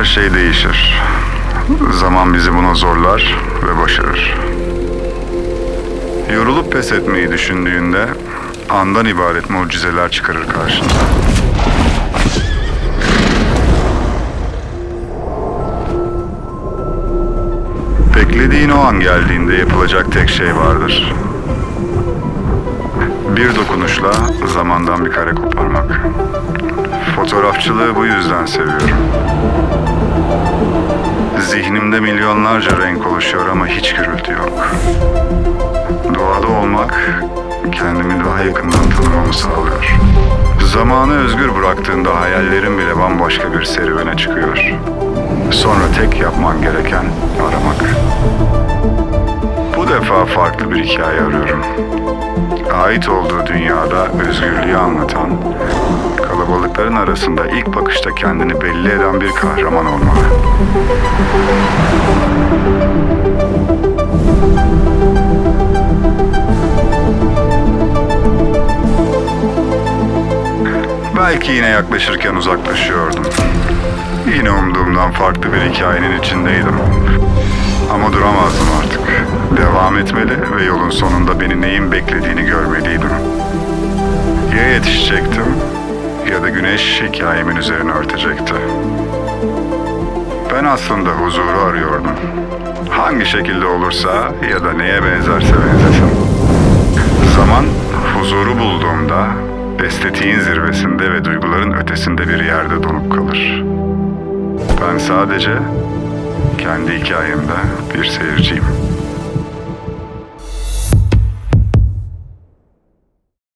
her şey değişir. Zaman bizi buna zorlar ve başarır. Yorulup pes etmeyi düşündüğünde andan ibaret mucizeler çıkarır karşına. Beklediğin o an geldiğinde yapılacak tek şey vardır. Bir dokunuşla zamandan bir kare koparmak. Fotoğrafçılığı bu yüzden seviyorum. Zihnimde milyonlarca renk oluşuyor ama hiç gürültü yok. Doğada olmak kendimi daha yakından tanımamı sağlıyor. Zamanı özgür bıraktığında hayallerin bile bambaşka bir serüvene çıkıyor. Sonra tek yapman gereken aramak. Bu defa farklı bir hikaye arıyorum. Ait olduğu dünyada özgürlüğü anlatan, kalabalıkların arasında ilk bakışta kendini belli eden bir kahraman olmalı. Belki yine yaklaşırken uzaklaşıyordum. Yine umduğumdan farklı bir hikayenin içindeydim. Ama duramazdım artık. Devam etmeli ve yolun sonunda beni neyin beklediğini görmeliydim. Ya yetişecektim ya da güneş hikayemin üzerine örtecekti. Ben aslında huzuru arıyordum. Hangi şekilde olursa ya da neye benzerse benzesin. Zaman huzuru bulduğumda estetiğin zirvesinde ve duyguların ötesinde bir yerde donup kalır. Ben sadece kendi hikayemde bir seyirciyim.